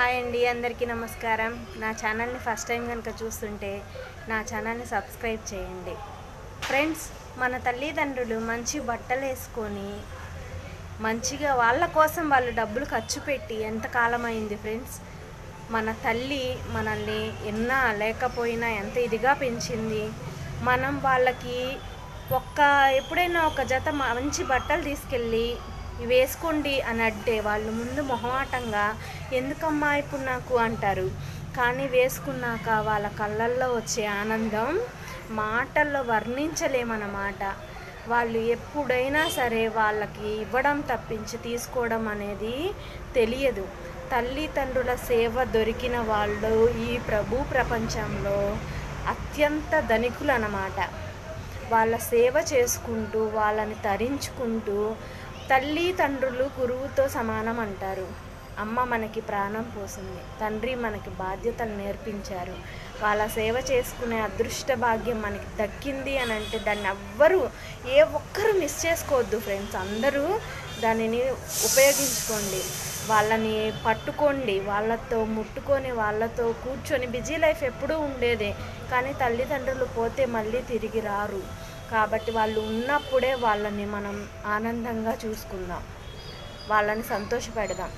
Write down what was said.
Hi అండి అందరికీ నమస్కారం. నా ఛానల్ని ఫస్ట్ టైం కనుక చూస్తుంటే నా ఛానల్ని సబ్స్క్రైబ్ చేయండి. ఫ్రెండ్స్ మన తల్లిదండ్రులు మంచి బట్టలు వేసుకొని మంచిగా వాళ్ళ కోసం వాళ్ళు డబ్బులు ఖర్చు పెట్టి ఎంత కాలం అయింది ఫ్రెండ్స్? మన తల్లి మనల్ని ఎన్నా లేకపోయినా ఎంత ఇదిగా పెంచింది? మనం వాళ్ళకి ఒక్క ఎప్పుడైనా ఒక జత మంచి బట్టలు తీసుకెళ్ళి వేసుకోండి అని అంటే వాళ్ళు ముందు మొహమాటంగా ఎందుకమ్మా ఇప్పుడు నాకు? అంటారు. కానీ వేసుకున్నాక వాళ్ళ కళ్ళల్లో వచ్చే ఆనందం మాటల్లో వర్ణించలేమన్నమాట. వాళ్ళు ఎప్పుడైనా సరే వాళ్ళకి ఇవ్వడం తప్పించి తీసుకోవడం అనేది తెలియదు. తల్లిదండ్రుల సేవ దొరికిన వాళ్ళు ఈ ప్రభు ప్రపంచంలో అత్యంత ధనికులు అన్నమాట వాళ్ళ సేవ చేసుకుంటూ వాళ్ళని తరించుకుంటూ తల్లి తండ్రులు గురువుతో సమానం అంటారు అమ్మ మనకి ప్రాణం పోసింది. తండ్రి మనకి బాధ్యతలు నేర్పించారు. వాళ్ళ సేవ చేసుకునే అదృష్ట భాగ్యం మనకి దక్కింది అని అంటే దాన్ని ఎవ్వరూ ఏ ఒక్కరు మిస్ చేసుకోవద్దు ఫ్రెండ్స్ అందరూ దానిని ఉపయోగించుకోండి. వాళ్ళని పట్టుకోండి. వాళ్ళతో ముట్టుకొని వాళ్ళతో కూర్చొని బిజీ లైఫ్ ఎప్పుడూ ఉండేదే. కానీ తల్లిదండ్రులు పోతే మళ్ళీ తిరిగి రారు. కాబట్టి వాళ్ళు ఉన్నప్పుడే వాళ్ళని మనం ఆనందంగా చూసుకుందాం. వాళ్ళని సంతోషపెడదాం.